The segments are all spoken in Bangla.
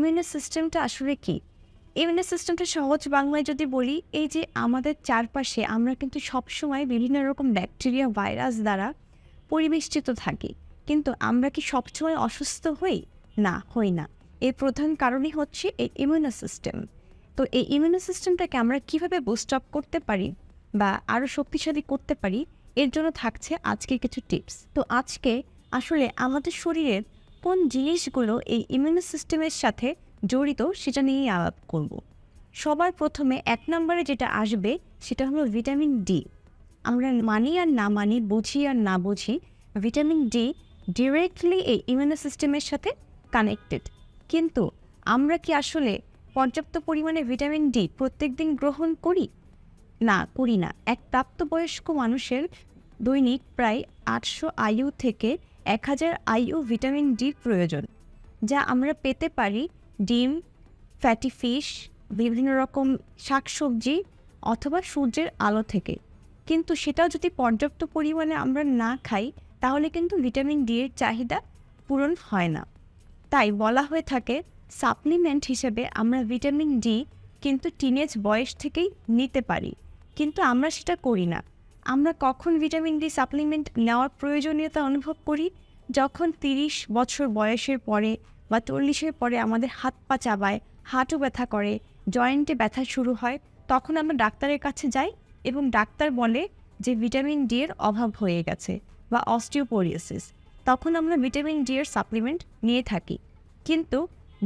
ইমিউনি সিস্টেমটা আসলে কি? ইমিউনি সিস্টেমটা সহজ বাংলায় যদি বলি, এই যে আমাদের চারপাশে আমরা কিন্তু সবসময় বিভিন্ন রকম ব্যাকটেরিয়া ভাইরাস দ্বারা পরিবেষ্টিত থাকি। কিন্তু আমরা কি সবসময় অসুস্থ হই? না হই না। এর প্রধান কারণই হচ্ছে এই ইমিউনো সিস্টেম তো এই ইমিউনো সিস্টেমটাকে আমরা কীভাবে বুস্ট আপ করতে পারি বা আরও শক্তিশালী করতে পারি, এর জন্য থাকছে আজকে কিছু টিপস তো আজকে আসলে আমাদের শরীরের কোন জিনিসগুলো এই ইমিউনো সিস্টেমের সাথে জড়িত সেটা নিয়েই আলাপ করব। সবার প্রথমে এক নম্বরে যেটা আসবে সেটা হলো ভিটামিন ডি আমরা মানি আর না মানি, বুঝি আর না বুঝি ভিটামিন ডি ডিরেক্টলি এই ইমিউনো সিস্টেমের সাথে কানেক্টেড কিন্তু আমরা কি আসলে পর্যাপ্ত পরিমাণে ভিটামিন ডি প্রত্যেক দিন গ্রহণ করি? না করি না। এক প্রাপ্তবয়স্ক মানুষের দৈনিক প্রায় আটশো আয়ু থেকে এক হাজার আইইউ ভিটামিন ডির প্রয়োজন, যা আমরা পেতে পারি ডিম, ফ্যাটি ফিশ, বিভিন্ন রকম শাকসবজি অথবা সূর্যের আলো থেকে। কিন্তু সেটাও যদি পর্যাপ্ত পরিমাণে আমরা না খাই, তাহলে কিন্তু ভিটামিন ডি এর চাহিদা পূরণ হয় না। তাই বলা হয়ে থাকে, সাপ্লিমেন্ট হিসেবে আমরা ভিটামিন ডি কিন্তু টিনেজ বয়স থেকেই নিতে পারি, কিন্তু আমরা সেটা করি না। আমরা কখন ভিটামিন ডি সাপ্লিমেন্ট নেওয়ার প্রয়োজনীয়তা অনুভব করি? যখন তিরিশ বছর বয়সের পরে বা চল্লিশের পরে আমাদের হাত পা চাবায়, হাঁটু ব্যথা করে, জয়েন্টে ব্যথা শুরু হয়, তখন আমরা ডাক্তারের কাছে যাই এবং ডাক্তার বলে যে ভিটামিন ডি এর অভাব হয়ে গেছে বা অস্টিওপোরিয়াসিস তখন আমরা ভিটামিন ডি এর সাপ্লিমেন্ট নিয়ে থাকি। কিন্তু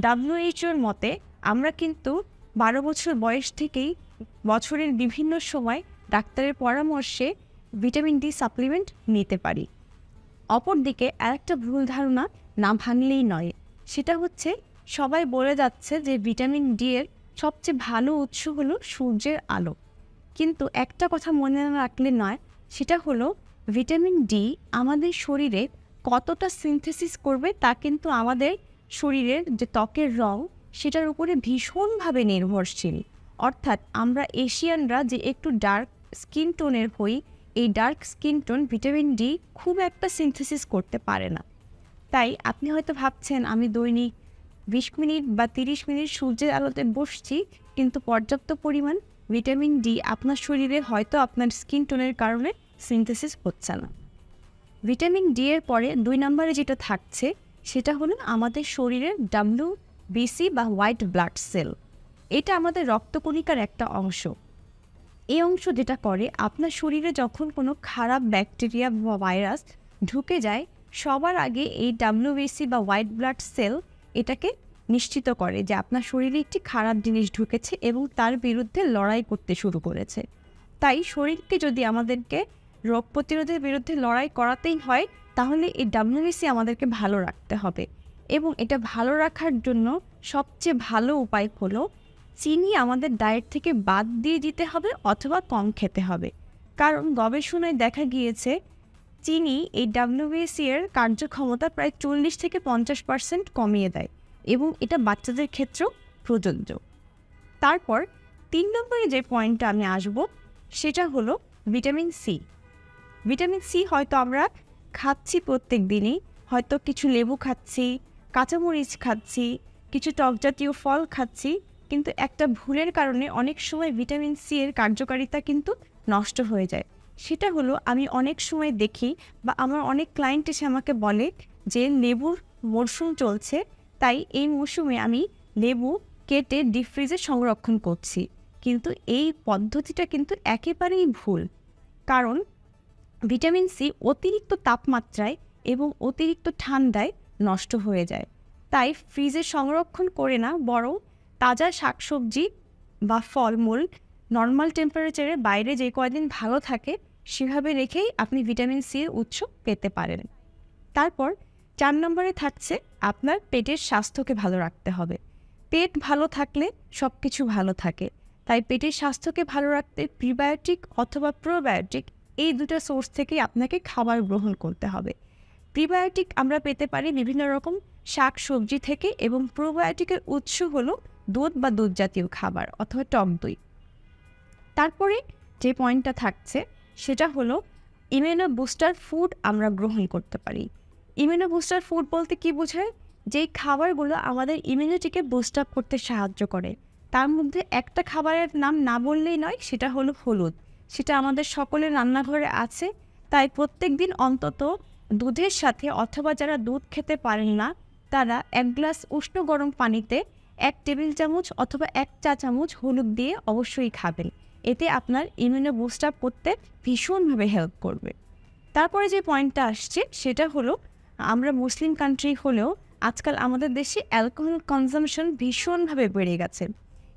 ডাব্লিউএইচওর মতে আমরা কিন্তু বারো বছর বয়স থেকেই বছরের বিভিন্ন সময় ডাক্তারের পরামর্শে ভিটামিন ডি সাপ্লিমেন্ট নিতে পারি। অপরদিকে আরেকটা ভুল ধারণা না ভাঙলেই নয়, সেটা হচ্ছে সবাই বলে যাচ্ছে যে ভিটামিন ডি এর সবচেয়ে ভালো উৎস হলো সূর্যের আলো। কিন্তু একটা কথা মনে না রাখলে নয়, সেটা হলো ভিটামিন ডি আমাদের শরীরে কতটা সিনথেসিস করবে তা কিন্তু আমাদের শরীরের যে ত্বকের রং, সেটার উপরে ভীষণভাবে নির্ভরশীল। অর্থাৎ আমরা এশিয়ানরা যে একটু ডার্ক স্কিন টোনের হই, এই dark skin tone vitamin D খুব একটা সিনথেসিস করতে পারে না। তাই আপনি হয়তো ভাবছেন, আমি দৈনিক বিশ মিনিট বা তিরিশ মিনিট সূর্যের আলোতে বসছি, কিন্তু পর্যাপ্ত পরিমাণ ভিটামিন ডি আপনার শরীরে হয়তো আপনার স্কিন টোনের কারণে সিনথেসিস হচ্ছে না। ভিটামিন ডি এর পরে দুই নম্বরে যেটা থাকছে, সেটা হলো আমাদের শরীরের ডাব্লিউ বিসি বা হোয়াইট ব্লাড সেল। এটা আমাদের রক্তকণিকার একটা অংশ। এই অংশ যেটা করে, আপনার শরীরে যখন কোনো খারাপ ব্যাকটেরিয়া বা ভাইরাস ঢুকে যায়, সবার আগে এই ডাব্লিউবিসি বা হোয়াইট ব্লাড সেল এটাকে নিশ্চিত করে যে আপনার শরীরে একটি খারাপ জিনিস ঢুকেছে এবং তার বিরুদ্ধে লড়াই করতে শুরু করেছে। তাই শরীরকে যদি আমাদেরকে রোগ প্রতিরোধের বিরুদ্ধে লড়াই করাতেই হয়, তাহলে এই ডাব্লিউবিসি আমাদেরকে ভালো রাখতে হবে। এবং এটা ভালো রাখার জন্য সবচেয়ে ভালো উপায় হলো চিনি আমাদের ডায়েট থেকে বাদ দিয়ে দিতে হবে অথবা কম খেতে হবে। কারণ গবেষণায় দেখা গিয়েছে, চিনি এই ডাব্লিউবিসি এর কার্যক্ষমতা প্রায় চল্লিশ থেকে পঞ্চাশ পার্সেন্ট কমিয়ে দেয় এবং এটা বাচ্চাদের ক্ষেত্রেও প্রযোজ্য। তারপর তিন নম্বরে যে পয়েন্টটা আমি আসব, সেটা হলো ভিটামিন সি ভিটামিন সি হয়তো আমরা খাচ্ছি প্রত্যেক দিনই, হয়তো কিছু লেবু খাচ্ছি, কাঁচামরিচ খাচ্ছি, কিছু টক জাতীয় ফল খাচ্ছি কিন্তু একটা ভুলের কারণে অনেক সময় ভিটামিন সি এর কার্যকারিতা কিন্তু নষ্ট হয়ে যায়। সেটা হলো আমি অনেক সময় দেখি বা আমার অনেক ক্লায়েন্ট এসে আমাকে বলে যে লেবুর মরশুম চলছে, তাই এই মরশুমে আমি লেবু কেটে ডিপ ফ্রিজে সংরক্ষণ করছি। কিন্তু এই পদ্ধতিটা কিন্তু একেবারেই ভুল। কারণ ভিটামিন সি অতিরিক্ত তাপমাত্রায় এবং অতিরিক্ত ঠান্ডায় নষ্ট হয়ে যায়। তাই ফ্রিজে সংরক্ষণ করে না, বরং তাজা শাকসবজি বা ফলমূল নর্মাল টেম্পারেচারে বাইরে যে কয়দিন ভালো থাকে সেভাবে রেখেই আপনি ভিটামিন সি এর উৎস পেতে পারেন। তারপর চার নম্বরে থাকছে আপনার পেটের স্বাস্থ্যকে ভালো রাখতে হবে। পেট ভালো থাকলে সব কিছু ভালো থাকে। তাই পেটের স্বাস্থ্যকে ভালো রাখতে প্রিবায়োটিক অথবা প্রোবায়োটিক এই দুটো সোর্স থেকেই আপনাকে খাবার গ্রহণ করতে হবে। প্রিবায়োটিক আমরা পেতে পারি বিভিন্ন রকম শাক সবজি থেকে এবং প্রোবায়োটিকের উৎস হলো দুধ বা দুধ জাতীয় খাবার অথবা টক দই। তারপরে যে পয়েন্টটা থাকছে, সেটা হলো ইমিউনো বুস্টার ফুড আমরা গ্রহণ করতে পারি। ইমিউনো বুস্টার ফুড বলতে কি বোঝায়? যেই খাবারগুলো আমাদের ইমিউনিটিকে বুস্ট আপ করতে সাহায্য করে। তার মধ্যে একটা খাবারের নাম না বললেই নয়, সেটা হলো হলুদ। সেটা আমাদের সকলের রান্নাঘরে আছে। তাই প্রত্যেক দিন অন্তত দুধের সাথে অথবা যারা দুধ খেতে পারেন না, তারা এক গ্লাস উষ্ণ গরম পানিতে এক টেবিল চামচ অথবা এক চা চামচ হলুদ দিয়ে অবশ্যই খাবেন। এতে আপনার ইমিউনো বুস্ট আপ করতে ভীষণভাবে হেল্প করবে। তারপরে যে পয়েন্টটা আসছে, সেটা হলো আমরা মুসলিম কান্ট্রি হলেও আজকাল আমাদের দেশে অ্যালকোহল কনজামশন ভীষণভাবে বেড়ে গেছে।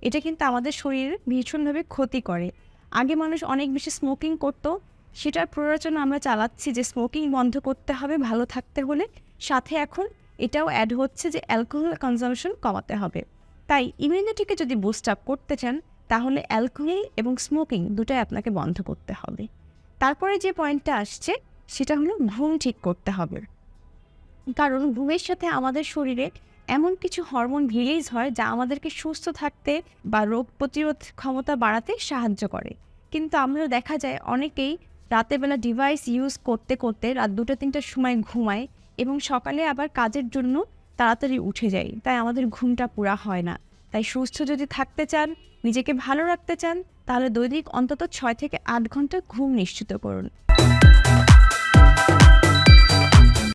এটা কিন্তু আমাদের শরীরের ভীষণভাবে ক্ষতি করে। আগে মানুষ অনেক বেশি স্মোকিং করতো, সেটার প্ররোচনা আমরা চালাচ্ছি যে স্মোকিং বন্ধ করতে হবে, ভালো থাকতে হলে। সাথে এখন এটাও অ্যাড হচ্ছে যে অ্যালকোহল কনজামশন কমাতে হবে। তাই ইমিউনিটিকে যদি বুস্ট আপ করতে চান, তাহলে অ্যালকোহল এবং স্মোকিং দুটাই আপনাকে বন্ধ করতে হবে। তারপরে যে পয়েন্টটা আসছে, সেটা হলো ঘুম ঠিক করতে হবে। কারণ ঘুমের সাথে আমাদের শরীরে এমন কিছু হরমোন রিলিজ হয় যা আমাদেরকে সুস্থ থাকতে বা রোগ প্রতিরোধ ক্ষমতা বাড়াতে সাহায্য করে। কিন্তু আমরা দেখা যায় অনেকেই রাতেবেলা ডিভাইস ইউজ করতে করতে রাত দুটো তিনটার সময় ঘুমায় এবং সকালে আবার কাজের জন্য তাড়াতাড়ি উঠে যাই। তাই আমাদের ঘুমটা পুরা হয় না। তাই সুস্থ যদি থাকতে চান, নিজেকে ভালো রাখতে চান, তাহলে দৈনিক অন্তত ছয় থেকে আট ঘণ্টা ঘুম নিশ্চিত করুন।